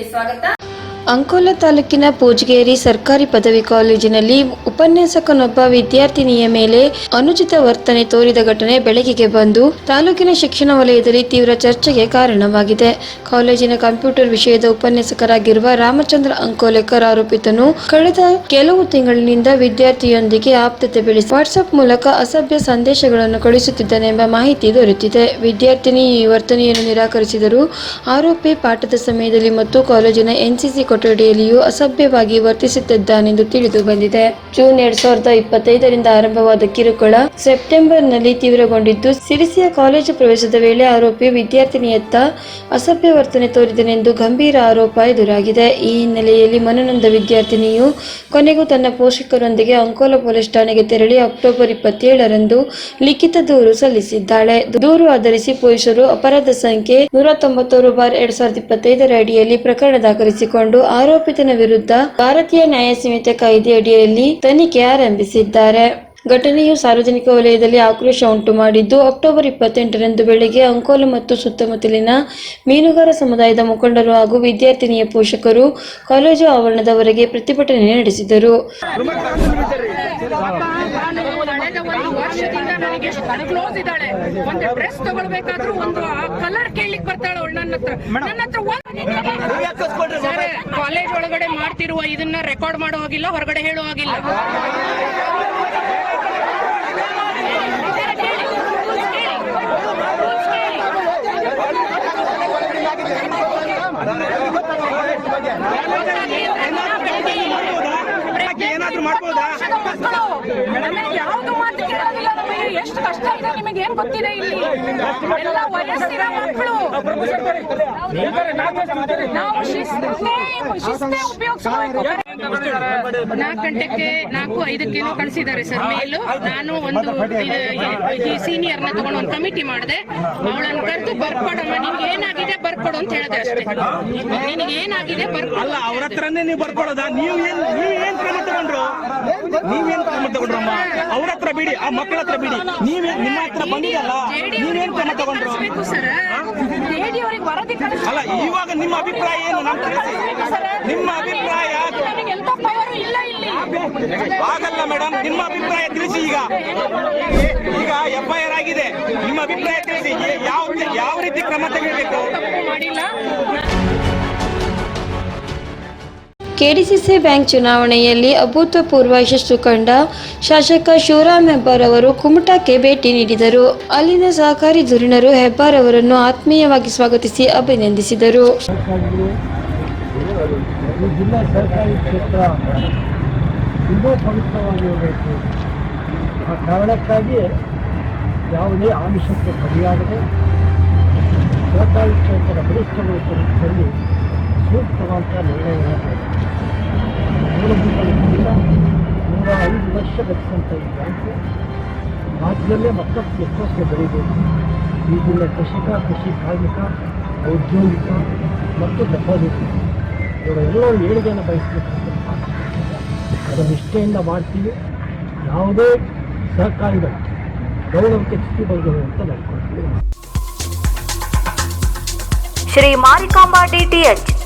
કે સ્વાગતા ಅಂಕೋಲ ತಾಲೂಕಿನ ಪೂಜಗೇರಿ ಸರ್ಕಾರಿ ಪದವಿ ಕಾಲೇಜಿನಲ್ಲಿ ಉಪನ್ಯಾಸಕನೊಬ್ಬ ವಿದ್ಯಾರ್ಥಿನಿಯ ಮೇಲೆ ಅನುಚಿತ ವರ್ತನೆ ತೋರಿದ ಘಟನೆ ಬೆಳಕಿಗೆ ಬಂದು ತಾಲೂಕಿನ ಶಿಕ್ಷಣ ವಲಯದಲ್ಲಿ ತೀವ್ರ ಚರ್ಚೆಗೆ ಕಾರಣವಾಗಿದೆ. ಕಾಲೇಜಿನ ಕಂಪ್ಯೂಟರ್ ವಿಷಯದ ಉಪನ್ಯಾಸಕರಾಗಿರುವ ರಾಮಚಂದ್ರ ಅಂಕೋಲೆಕರ್ ಆರೋಪಿತನು ಕಳೆದ ಕೆಲವು ತಿಂಗಳಿನಿಂದ ವಿದ್ಯಾರ್ಥಿಯೊಂದಿಗೆ ಆಪ್ತತೆ ಬೆಳೆಸಿ ವಾಟ್ಸ್ಆಪ್ ಮೂಲಕ ಅಸಭ್ಯ ಸಂದೇಶಗಳನ್ನು ಕಳುಹಿಸುತ್ತಿದ್ದನೆಂಬ ಮಾಹಿತಿ ದೊರೆತಿದೆ. ವಿದ್ಯಾರ್ಥಿನಿ ಈ ವರ್ತನೆಯನ್ನು ನಿರಾಕರಿಸಿದರು ಆರೋಪಿ ಪಾಠದ ಸಮಯದಲ್ಲಿ ಮತ್ತು ಕಾಲೇಜಿನ ಎನ್ಸಿಸಿ ಕೊಠಡಿಯಲ್ಲಿಯೂ ಅಸಭ್ಯವಾಗಿ ವರ್ತಿಸುತ್ತಿದ್ದಾನೆಂದು ತಿಳಿದು ಬಂದಿದೆ. ಜೂನ್ ಎರಡ್ ಸಾವಿರದ ಇಪ್ಪತ್ತೈದರಿಂದ ಆರಂಭವಾದ ಕಿರುಕುಳ ಸೆಪ್ಟೆಂಬರ್ನಲ್ಲಿ ತೀವ್ರಗೊಂಡಿದ್ದು, ಸಿರಿಸಿಯ ಕಾಲೇಜು ಪ್ರವೇಶದ ವೇಳೆ ಆರೋಪಿ ವಿದ್ಯಾರ್ಥಿನಿಯತ್ತ ಅಸಭ್ಯ ವರ್ತನೆ ತೋರಿದನೆಂದು ಗಂಭೀರ ಆರೋಪ ಎದುರಾಗಿದೆ. ಈ ಹಿನ್ನೆಲೆಯಲ್ಲಿ ಮನನೊಂದ ವಿದ್ಯಾರ್ಥಿನಿಯು ಕೊನೆಗೂ ತನ್ನ ಪೋಷಕರೊಂದಿಗೆ ಅಂಕೋಲ ಪೊಲೀಸ್ ಠಾಣೆಗೆ ತೆರಳಿ ಅಕ್ಟೋಬರ್ ಇಪ್ಪತ್ತೇಳರಂದು ಲಿಖಿತ ದೂರು ಸಲ್ಲಿಸಿದ್ದಾಳೆ. ದೂರು ಆಧರಿಸಿ ಪೊಲೀಸರು ಅಪರಾಧ ಸಂಖ್ಯೆ ನೂರ ತೊಂಬತ್ತೋರು ಬಾರ್ ಎರಡ್ ಸಾವಿರದ ಇಪ್ಪತ್ತೈದರ ಅಡಿಯಲ್ಲಿ ಪ್ರಕರಣ ದಾಖಲಿಸಿಕೊಂಡು ಆರೋಪಿತನ ವಿರುದ್ಧ ಭಾರತೀಯ ನ್ಯಾಯ ಸಂಹಿತೆ ಕಾಯ್ದೆ ಅಡಿಯಲ್ಲಿ ತನಿಖೆ ಆರಂಭಿಸಿದ್ದಾರೆ. ಘಟನೆಯು ಸಾರ್ವಜನಿಕ ವಲಯದಲ್ಲಿ ಆಕ್ರೋಶ ಉಂಟು ಮಾಡಿದ್ದು, ಅಕ್ಟೋಬರ್ ಇಪ್ಪತ್ತೆಂಟರಂದು ಬೆಳಗ್ಗೆ ಅಂಕೋಲ ಮತ್ತು ಸುತ್ತಮುತ್ತಲಿನ ಮೀನುಗಾರ ಸಮುದಾಯದ ಮುಖಂಡರು ಹಾಗೂ ವಿದ್ಯಾರ್ಥಿನಿಯ ಪೋಷಕರು ಕಾಲೇಜು ಆವರಣದವರೆಗೆ ಪ್ರತಿಭಟನೆ ನಡೆಸಿದರು ನಾನು ಕಳೆದ ಒಂದು ವರ್ಷದಿಂದ ಎಷ್ಟು ಕ್ಲೋಸ್ ಇದ್ದಾಳೆ. ಒಂದು ಡ್ರೆಸ್ ತಗೊಳ್ಬೇಕಾದ್ರೂ ಒಂದು ಕಲರ್ ಕೇಳಲಿಕ್ಕೆ ಬರ್ತಾಳೆ ಅವಳು ನನ್ನ ಹತ್ರ. ನನ್ನ ಹತ್ರ ಒಂದು- ಸರ್ ಕಾಲೇಜ್ ಒಳಗಡೆ ಮಾಡ್ತಿರುವ ಇದನ್ನ ರೆಕಾರ್ಡ್ ಮಾಡೋ ಹೋಗಿಲ್ಲ ಹೊರಗಡೆ ಹೇಳೋ ಹೋಗಿಲ್ಲ. ಏನಾದ್ರೂ ಮಾಡ್ಬೋದಾ? ಯಾವ್ದು ನಿಮಗೆ ಏನ್ ಗೊತ್ತಿದೆ ಇಲ್ಲಿ? ಎಲ್ಲ ವಯಸ್ಸಿನ ಮಕ್ಕಳು. ನಾವು ಶಿಸ್ತೇ ಶಿಸ್ತೇ ಉಪಯೋಗಿಸ್ಬೇಕು ನಾಲ್ಕು ಗಂಟೆಗೆ ನಾಲ್ಕು ಐದಕ್ಕೇನೋ ಕಳಿಸಿದ್ದಾರೆ ಸರ್ ಮೇಲು. ನಾನು ಒಂದು ಸೀನಿಯರ್ನ ತಗೊಂಡು ಒಂದು ಕಮಿಟಿ ಮಾಡಿದೆ. ಅವಳನ್ನು ಕರೆದು ಬರ್ಕೊಡಮ್ಮ ನಿನ್ಗೆ ಏನಾಗಿದೆ ಬರ್ಕೊಡು ಅಂತ ಹೇಳಿದೆ ಅಷ್ಟೇ. ನಿನಗೆ ಏನಾಗಿದೆ ಬರ್ಕೊಡಲ್ಲ ಅವ್ರ ಹತ್ರನೇ ನೀವು ಬರ್ಕೊಳ್ಳೋದಾ ನೀವು ಏನ್ ನೀವು ಏನ್ ಕ್ರಮ ತಗೊಂಡ್ರು? ನೀವೇನ್ ಕ್ರಮ ತಗೊಂಡ್ರಮ್ಮ? ಅವ್ರ ಹತ್ರ ಬಿಡಿ ಆ ಮಕ್ಕಳ ಹತ್ರ ಬಿಡಿ. ನೀವೇ ನಿಮ್ಮ ಹತ್ರ ಬಂದಿದಲ್ಲ? ನೀವೇನ್ ಕ್ರಮ ತಗೊಂಡ್ರು? ಅಲ್ಲ ಇವಾಗ ನಿಮ್ಮ ಅಭಿಪ್ರಾಯ ಏನು? ನಮ್ ತಿಳಿಸಿ ನಿಮ್ಮ ಅಭಿಪ್ರಾಯ ನನಗೆ ಎಂತ ಪವರ್ ಇಲ್ಲ ಇಲ್ಲಿ ಆಗಲ್ಲ ಮೇಡಮ್ ನಿಮ್ಮ ಅಭಿಪ್ರಾಯ ತಿಳಿಸಿ ಈಗ. ಈಗ ಎಫ್ಐಆರ್ ಆಗಿದೆ. ನಿಮ್ಮ ಅಭಿಪ್ರಾಯ ತಿಳಿಸಿ. ಯಾವ ಯಾವ ರೀತಿ ಕ್ರಮ ತೆಗೆಯಬೇಕು ಕೆಡಿಸಿಸಿ ಬ್ಯಾಂಕ್ ಚುನಾವಣೆಯಲ್ಲಿ ಅಭೂತಪೂರ್ವ ಯಶಸ್ಸು ಕಂಡ ಶಾಸಕ ಶಿವರಾಮ್ ಹೆಬ್ಬಾರ್ ಅವರು ಕುಮಟಾಕ್ಕೆ ಭೇಟಿ ನೀಡಿದರು. ಅಲ್ಲಿನ ಸಹಕಾರಿ ಧುರೀಣರು ಹೆಬ್ಬಾರ್ ಅವರನ್ನು ಆತ್ಮೀಯವಾಗಿ ಸ್ವಾಗತಿಸಿ ಅಭಿನಂದಿಸಿದರು. ಜಿಲ್ಲಾ ಸರ್ಕಾರಿ ಕ್ಷೇತ್ರ ಇನ್ನೂ ಪವಿತ್ರವಾಗಿರಬೇಕು ಆ ಕಾರಣಕ್ಕಾಗಿಯೇ ಯಾವುದೇ ಆಮಿಷಕ್ಕೆ ಬಲಿಯಾಗದೆ ಲೋಕಾಯುಕ್ತರ ಕ್ಷೇತ್ರ ಬಲಿಷ್ಠಗೊಳಿಸುವ ನಿಟ್ಟಿನಲ್ಲಿ ಸೂಕ್ತವಾದ ಮೂಲಭೂತ ನೂರ ಐದು ವರ್ಷ ಗತಿಸಂತ ಈ ಬ್ಯಾಂಕು ರಾಜ್ಯದಲ್ಲೇ ಮತ್ತಷ್ಟು ಎತ್ತರಕ್ಕೆ ಬೆಳೀಬೇಕು? ಈಗಿನ ಕೃಷಿಕ, ಕೃಷಿ ಕಾರ್ಮಿಕ, ಔದ್ಯೋಗಿಕ ಮತ್ತು ಡೆಪಾಸಿಟ್. ಇವರೆಲ್ಲರೂ ಏಳಿಗೆಯನ್ನು ಬಯಸಬೇಕು. ಅದನ್ನು ನಿಷ್ಠೆಯಿಂದ ಮಾಡ್ತೀವಿ. ಯಾವುದೇ ಸಹಕಾರಿಗಳು ಗೌರವಕ್ಕೆ ಸ್ಥಿತಿ ಬರಬಹುದು ಅಂತ ನಡ್ಕೊಳ್ತೀವಿ ಶ್ರೀ ಮಾರಿಕಾಂಬ ಡಿಟಿಎಚ್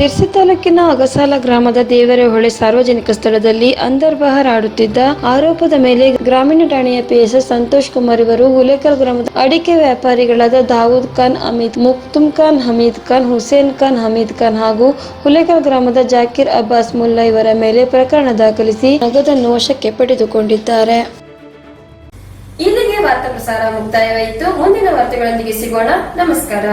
Sirsi ತಾಲೂಕಿನ ಅಗಸಾಲ ಗ್ರಾಮದ ದೇವರಹೊಳೆ ಸಾರ್ವಜನಿಕ ಸ್ಥಳದಲ್ಲಿ ಅಂದರ್ಬಹರ್ ಆಡುತ್ತಿದ್ದ ಆರೋಪದ ಮೇಲೆ ಗ್ರಾಮೀಣ ಠಾಣೆಯ ಪಿಎಸ್ಎಸ್ ಸಂತೋಷ್ ಕುಮಾರ್ ಇವರು ಹುಲೇಕಲ್ ಗ್ರಾಮದ ಅಡಿಕೆ ವ್ಯಾಪಾರಿಗಳಾದ ದಾವೂದ್ ಖಾನ್, ಅಮಿತ್ ಮುಕ್ತುಮ್ ಖಾನ್, ಹಮೀದ್ ಖಾನ್, ಹುಸೇನ್ ಖಾನ್, ಹಮೀದ್ ಖಾನ್ ಹಾಗೂ ಹುಲೇಕಲ್ ಗ್ರಾಮದ ಜಾಕೀರ್ ಅಬ್ಬಾಸ್ ಮುಲ್ಲಾ ಇವರ ಮೇಲೆ ಪ್ರಕರಣ ದಾಖಲಿಸಿ ನಗದನ್ನು ವಶಕ್ಕೆ ಪಡೆದುಕೊಂಡಿದ್ದಾರೆ. ಇಲ್ಲಿಗೆ ವಾರ್ತಾ ಪ್ರಸಾರ ಮುಕ್ತಾಯವಾಯಿತು. ಮುಂದಿನ ವಾರ್ತೆಗಳೊಂದಿಗೆ ಸಿಗೋಣ. ನಮಸ್ಕಾರ.